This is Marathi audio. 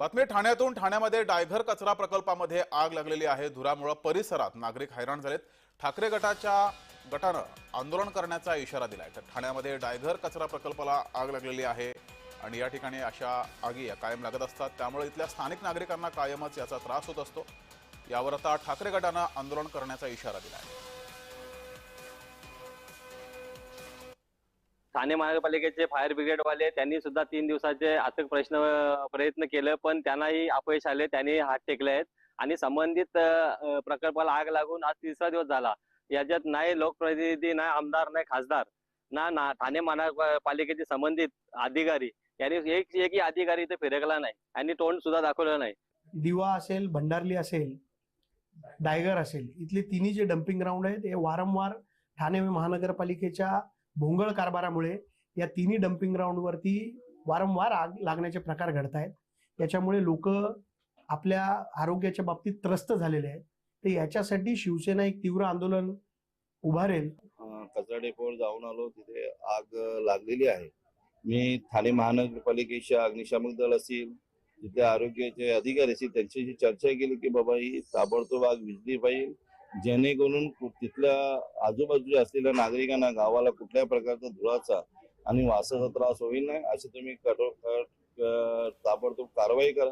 बातमी ठाण्यातून. ठाण्यामध्ये डायघर कचरा प्रकल्पामध्ये आग लागलेली आहे. धुरामुळे परिसरात नागरिक हैराण झालेत. ठाकरे गटाच्या गटानं आंदोलन करण्याचा इशारा दिला आहे तर ठाण्यामध्ये डायघर कचरा प्रकल्पाला आग लागलेली आहे आणि या ठिकाणी अशा आगी या कायम लागत असतात. त्यामुळे इथल्या स्थानिक नागरिकांना कायमच याचा त्रास होत असतो. यावर आता ठाकरे गटानं आंदोलन करण्याचा इशारा दिला आहे ठाणे महानगरपालिकेचे फायर ब्रिगेडवाले त्यांनी सुद्धा तीन दिवसाचे अथक प्रश्न प्रयत्न केलं पण त्यांनाही अपयश आले त्यांनी हात टेकले आहेत. आणि संबंधित प्रकल्पाला आग लागून आज तिसरा दिवस झाला. याच्यात नाही लोकप्रतिनिधी नाही आमदार नाही खासदार ना ना ठाणे महानगरपालिकेचे संबंधित अधिकारी. यांनी एक एकही अधिकारी इथे फिरकला नाही आणि तोंड सुद्धा दाखवलं नाही. दिवा असेल भंडारली असेल डायगर असेल इथले तिन्ही जे डम्पिंग ग्राउंड आहेत हे वारंवार ठाणे महानगरपालिकेच्या भोंगळ कारभारामुळे या तिन्ही डम्पिंग ग्राउंडवरती वारंवार आग लागण्याचे प्रकार घडत आहेत याच्यामुळे लोक आपल्या आरोग्याच्या बाबतीत त्रस्त झालेले आहेत. तर याच्यासाठी शिवसेना एक तीव्र आंदोलन उभारेल. कचरा डेपोवर जाऊन आलो तिथे आग लागलेली आहे. मी ठाणे महानगरपालिकेचे अग्निशामक दल असतील तिथे आरोग्याचे अधिकारी असतील त्यांच्याशी चर्चा केली की बाबा ही ताबडतोब आग विजली पाहिजे. जेणेकरून तिथल्या आजूबाजूच्या असलेल्या नागरिकांना गावाला कुठल्याही प्रकारचा धुराचा आणि वासाचा त्रास होईल नाही अशी तुम्ही कठोर ताबडतोब कारवाई करा.